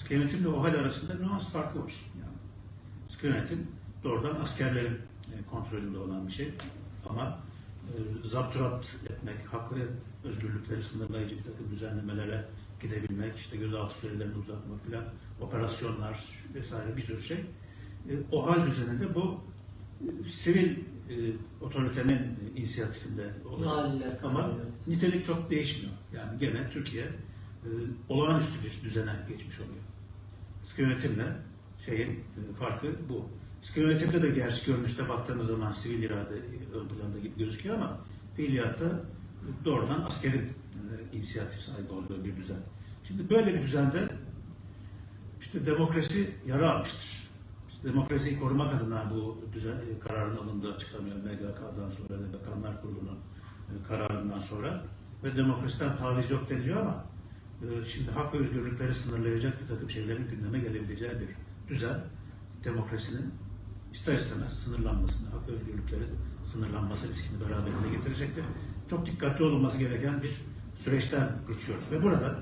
Sıkı yönetimle OHAL arasında nüans farkı var. Yani yönetim doğrudan askerlerin e, kontrolünde olan bir şey. Ama e, zapturat etmek, hak ve özgürlükleri sınırlayıcı bir takım düzenlemelere gidebilmek, işte gözaltı sürelerini uzatmak filan, operasyonlar vesaire bir sürü şey. E, OHAL düzeninde bu e, sivil e, otoritenin inisiyatifinde olacak. Valiler Ama nitelik çok değişmiyor. Yani gene Türkiye e, olağanüstü bir düzene geçmiş oluyor. Sıkı yönetimle şeyin e, farkı bu. Sıkı yönetimde de gerçi görünüşte baktığımız zaman sivil irade e, ön planda gibi gözüküyor ama fiiliyatta doğrudan askerin e, inisiyatif sahibi olduğu bir düzen. Şimdi böyle bir düzende işte demokrasi yara almıştır. İşte demokrasiyi korumak adına bu düzen, e, kararın alındığı açıklanıyor MGK'dan sonra ve Bakanlar Kurulu'nun e, kararından sonra ve demokrasiden taviz yok deniliyor ama e, şimdi hak ve özgürlükleri sınırlayacak bir takım şeylerin gündeme gelebileceği bir düzen demokrasinin ister istemez sınırlanmasını, hak ve özgürlüklerin sınırlanması riskini beraberinde getirecektir. Çok dikkatli olunması gereken bir süreçten geçiyoruz ve burada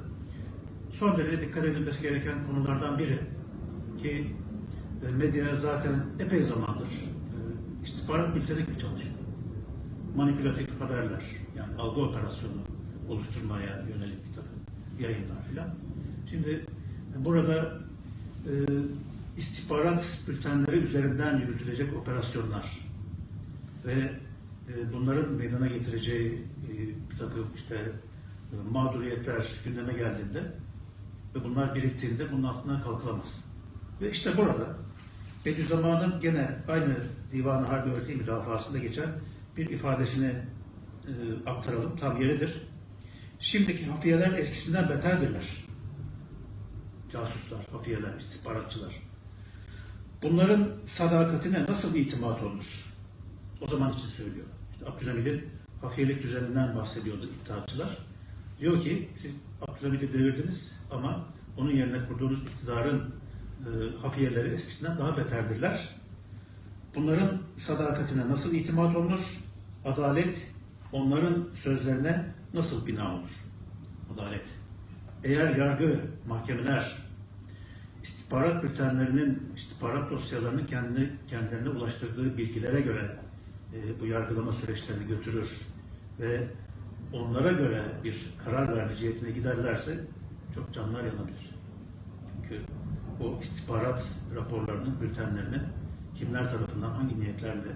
son derece dikkat edilmesi gereken konulardan biri ki e, medya zaten epey zamandır e, istihbarat bülteni gibi çalışıyor. Manipülatif haberler, yani algı operasyonu oluşturmaya yönelik bir takım yayınlar filan. Şimdi burada e, istihbarat bültenleri üzerinden yürütülecek operasyonlar ve e, bunların meydana getireceği e, bir takım işte e, mağduriyetler gündeme geldiğinde ve bunlar biriktiğinde bunun altından kalkılamaz. Ve işte burada Bediüzzaman'ın gene aynı Divan-ı Harbi Örtü müdafasında geçen bir ifadesini e, aktaralım. Tam yeridir. Şimdiki hafiyeler eskisinden beterdirler. Casuslar, hafiyeler, istihbaratçılar. Bunların sadakatine nasıl itimat olmuş? O zaman için söylüyor. İşte Abdülhamid'in hafiyelik düzeninden bahsediyordu iddiatçılar. Diyor ki siz Abdülhamid'i devirdiniz ama onun yerine kurduğunuz iktidarın e, hafiyeleri eskisinden daha beterdirler. Bunların sadakatine nasıl itimat olunur? Adalet onların sözlerine nasıl bina olur? Adalet. Eğer yargı, mahkemeler, istihbarat bültenlerinin, istihbarat dosyalarının kendi, kendilerine ulaştırdığı bilgilere göre e, bu yargılama süreçlerini götürür ve onlara göre bir karar verme cihetine giderlerse çok canlar yanabilir. Çünkü o istihbarat raporlarının, bültenlerinin kimler tarafından hangi niyetlerle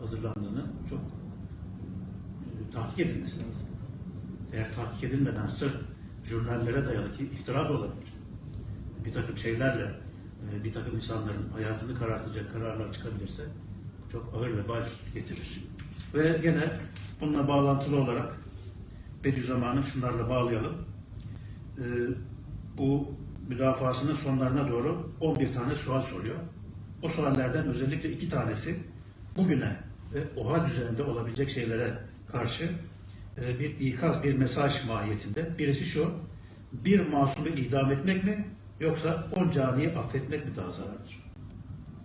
hazırlandığını çok e, tahkik edilmesi lazım. Eğer tahkik edilmeden sırf jurnallere dayalı ki iftira da olabilir. Bir takım şeylerle e, bir takım insanların hayatını karartacak kararlar çıkabilirse bu çok ağır vebal getirir. Ve gene bununla bağlantılı olarak Bediüzzaman'ı şunlarla bağlayalım. E, bu müdafasının sonlarına doğru 11 tane sual soruyor. O suallerden özellikle iki tanesi bugüne ve OHA düzeninde olabilecek şeylere karşı bir ikaz, bir mesaj mahiyetinde. Birisi şu, bir masumu idam etmek mi yoksa on caniyi affetmek mi daha zarardır?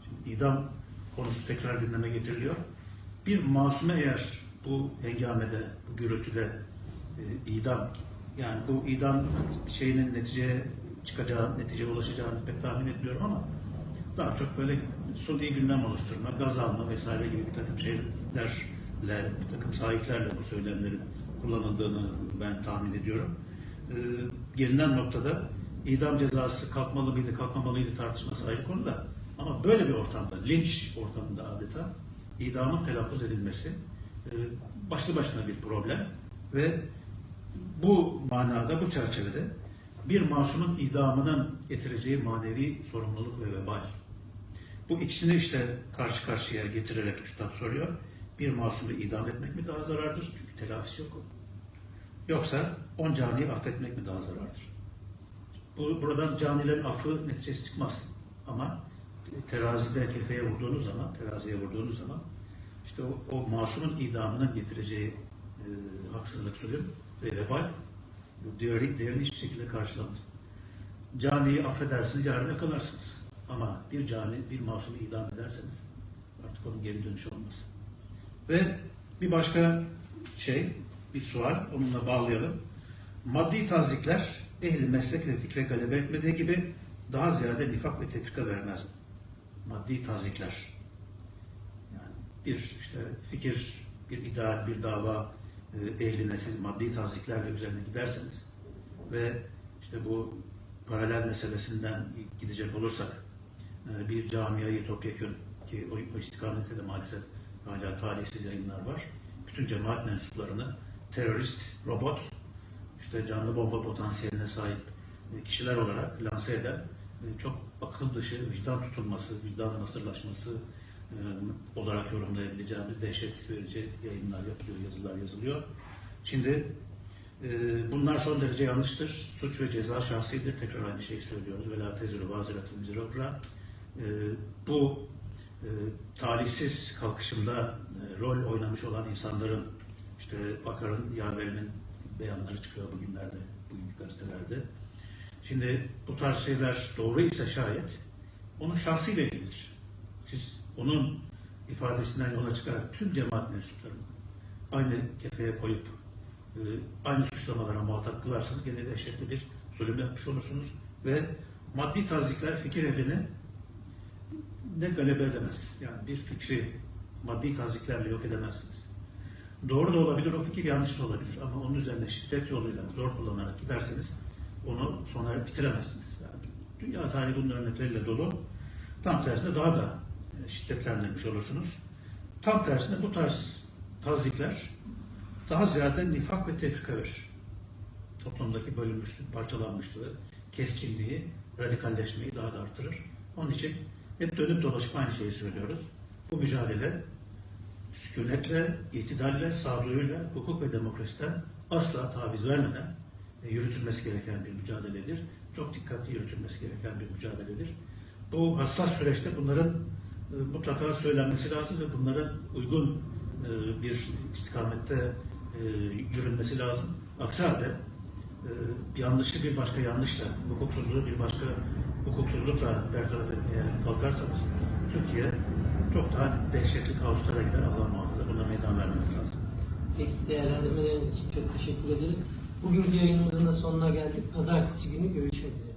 Şimdi idam konusu tekrar gündeme getiriliyor. Bir masume eğer bu hengamede, bu gürültüde e, idam, yani bu idam şeyinin neticeye çıkacağı, neticeye ulaşacağını pek tahmin etmiyorum ama daha çok böyle suni gündem oluşturma, gaz alma vesaire gibi bir takım şeylerle, bir takım sahiplerle bu söylemlerin kullanıldığını ben tahmin ediyorum. Ee, gelinen noktada idam cezası kalkmalı mıydı, kalkmamalıydı tartışması ayrı konu da ama böyle bir ortamda, linç ortamında adeta idamın telaffuz edilmesi e, başlı başına bir problem ve bu manada, bu çerçevede bir masumun idamının getireceği manevi sorumluluk ve vebal. Bu ikisini işte karşı karşıya getirerek Üstad soruyor. Bir masumu idam etmek mi daha zarardır? Çünkü telafisi yok. Yoksa on caniyi affetmek mi daha zarardır? Bu, buradan canilerin affı neticesi çıkmaz. Ama terazide kefeye vurduğunuz zaman, teraziye vurduğunuz zaman işte o, o masumun idamının getireceği e, haksızlık zulüm ve vebal bu değeri, değerini hiçbir şekilde karşılamaz. Caniyi affedersiniz, yarın yakalarsınız. Ama bir cani, bir masumu idam ederseniz artık onun geri dönüşü olmaz. Ve bir başka şey, bir sual, onunla bağlayalım. Maddi tazikler ehli meslek ve fikre galebe etmediği gibi daha ziyade nifak ve tefrika vermez. Maddi tazikler. Yani bir işte fikir, bir ideal, bir dava e, ehline siz maddi taziklerle üzerine giderseniz ve işte bu paralel meselesinden gidecek olursak e, bir camiayı topyekun ki o, o istikamette de maalesef hala talihsiz yayınlar var. Bütün cemaat mensuplarını terörist, robot, işte canlı bomba potansiyeline sahip e, kişiler olarak lanse eden e, çok akıl dışı, vicdan tutulması, vicdan nasırlaşması e, olarak yorumlayabileceğimiz dehşet verici yayınlar yapılıyor, yazılar yazılıyor. Şimdi bunlar son derece yanlıştır. Suç ve ceza şahsidir. Tekrar aynı şeyi söylüyoruz. Ve la teziru vaziratun. E, Bu e, talihsiz kalkışımda e, rol oynamış olan insanların işte Bakar'ın, Yaver'in beyanları çıkıyor bugünlerde, bugünkü gazetelerde. Şimdi bu tarz şeyler doğru ise şayet onun şahsıyla ilgilidir. Siz onun ifadesinden yola çıkarak tüm cemaat mensuplarını aynı kefeye koyup e, aynı suçlamalara muhatap kılarsanız gene dehşetli bir zulüm yapmış olursunuz ve maddi tazikler fikir ehlini ne galebe edemez. Yani bir fikri maddi taziklerle yok edemezsiniz. Doğru da olabilir, o fikir yanlış da olabilir. Ama onun üzerine şiddet yoluyla zor kullanarak giderseniz onu sona bitiremezsiniz. Yani dünya tarihi bunun örnekleriyle dolu. Tam tersine daha da e, şiddetlendirmiş olursunuz. Tam tersine bu tarz tazikler daha ziyade nifak ve tefrika verir. Toplumdaki bölünmüşlük, parçalanmışlığı, keskinliği, radikalleşmeyi daha da artırır. Onun için hep dönüp dolaşıp aynı şeyi söylüyoruz. Bu mücadele sükunetle, itidalle, sağduyuyla, hukuk ve demokrasiden asla taviz vermeden e, yürütülmesi gereken bir mücadeledir. Çok dikkatli yürütülmesi gereken bir mücadeledir. Bu hassas süreçte bunların e, mutlaka söylenmesi lazım ve bunların uygun e, bir istikamette yürünmesi lazım. Aksi halde yanlışı bir başka yanlışla, hukuksuzluğu bir başka hukuksuzlukla bertaraf etmeye kalkarsanız Türkiye çok daha dehşetli kaoslara gider. Allah muhafaza buna meydan vermemiz lazım. Peki değerlendirmeleriniz için çok teşekkür ederiz. Bugünkü yayınımızın da sonuna geldik. Pazartesi günü görüşmek üzere.